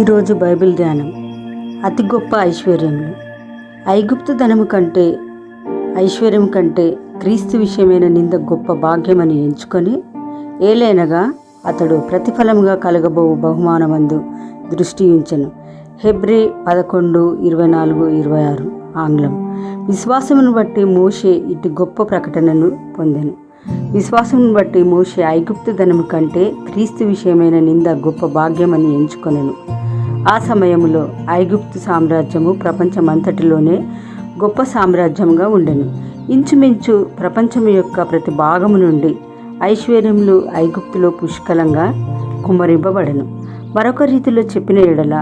ఈరోజు బైబిల్ ధ్యానం. అతి గొప్ప ఐశ్వర్యములు. ఐగుప్తు ధనము కంటే ఐశ్వర్యం కంటే క్రీస్తు విషయమైన నింద గొప్ప భాగ్యమని ఎంచుకొని ఏలైనగా అతడు ప్రతిఫలముగా కలగబో బహుమానమందు దృష్టి ఉంచెను. హెబ్రి పదకొండు ఇరవై నాలుగు ఇరవై ఆరు ఆంగ్లం. విశ్వాసమును బట్టి మోషే ఇటు గొప్ప ప్రకటనను పొందెను. విశ్వాసమును బట్టి మోషే ఐగుప్తు ధనము కంటే క్రీస్తు విషయమైన నింద గొప్ప భాగ్యమని ఎంచుకొనెను. ఆ సమయంలో ఐగుప్తు సామ్రాజ్యము ప్రపంచమంతటిలోనే గొప్ప సామ్రాజ్యంగా ఉండెను. ఇంచుమించు ప్రపంచం యొక్క ప్రతి భాగము నుండి ఐశ్వర్యములు ఐగుప్తులో పుష్కలంగా కుమ్మరింపబడను. మరొక రీతిలో చెప్పిన ఎడల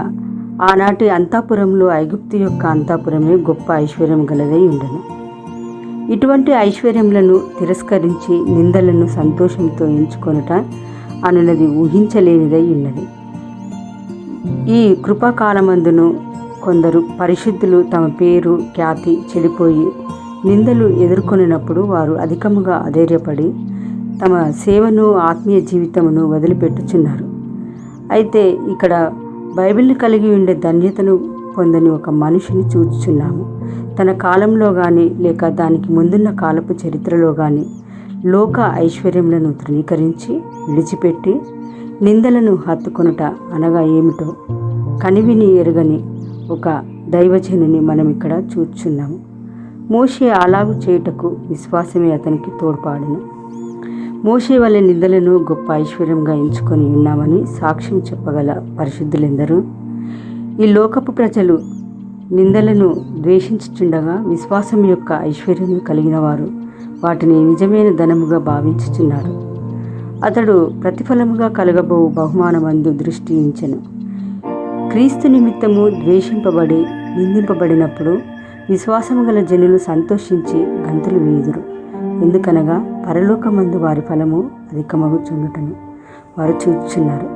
ఆనాటి అంతాపురంలో ఐగుప్తు యొక్క అంతాపురమే గొప్ప ఐశ్వర్యం గలదై ఉండను. ఇటువంటి ఐశ్వర్యములను తిరస్కరించి నిందలను సంతోషంతో ఎంచుకొనుట అనున్నది ఊహించలేనిదై ఉన్నది. ఈ కృపాకాలమందును కొందరు పరిశుద్ధులు తమ పేరు ఖ్యాతి చెడిపోయి నిందలు ఎదుర్కొనినప్పుడు వారు అధికముగా అధైర్యపడి తమ సేవను ఆత్మీయ జీవితమును వదిలిపెట్టుచున్నారు. అయితే ఇక్కడ బైబిల్ని కలిగి ఉండే ధన్యతను పొందని ఒక మనిషిని చూచుచున్నాము. తన కాలంలో కానీ లేక దానికి ముందున్న కాలపు చరిత్రలో కానీ లోక ఐశ్వర్యములను తృణీకరించి విడిచిపెట్టి నిందలను హత్తుకొనుట అనగా ఏమిటో? కనివిని ఎరుగని ఒక దైవజనుని మనం ఇక్కడ చూచున్నాము. మోషే అలాగు చేయుటకు విశ్వాసమే అతనికి తోడ్పాడును. మోషే వల్ల నిందలను గొప్ప ఐశ్వర్యంగా ఎంచుకొని ఉన్నామని సాక్ష్యం చెప్పగల పరిశుద్ధులెందరూ? ఈ లోకపు ప్రజలు నిందలను ద్వేషించుచుండగా విశ్వాసం యొక్క ఐశ్వర్యం కలిగిన వారు వాటిని నిజమైన ధనముగా భావించుచున్నారు. అతడు ప్రతిఫలముగా కలగబో బహుమానమందు దృష్టి ఉంచెను. క్రీస్తు నిమిత్తము ద్వేషింపబడి నిందింపబడినప్పుడు విశ్వాసము గల జనులు సంతోషించి గంతులు వేయుదురు ఎందుకనగా పరలోకమందు వారి ఫలము అధికమగుచుండుటను వారు చూచున్నారు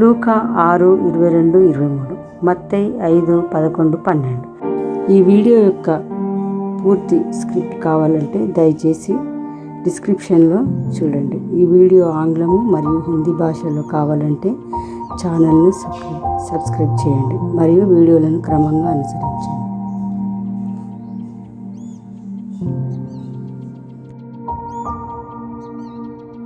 లూక ఆరు ఇరవై రెండు ఇరవై మూడు మత్తై ఐదు పదకొండు పన్నెండు. ఈ వీడియో యొక్క పూర్తి స్క్రిప్ట్ కావాలంటే దయచేసి డిస్క్రిప్షన్లో చూడండి. ఈ వీడియో ఆంగ్లము మరియు హిందీ భాషలో కావాలంటే ఛానల్ను సబ్స్క్రైబ్ సబ్స్క్రైబ్ చేయండి. మరియు వీడియోలను క్రమంగా అనుసరించండి.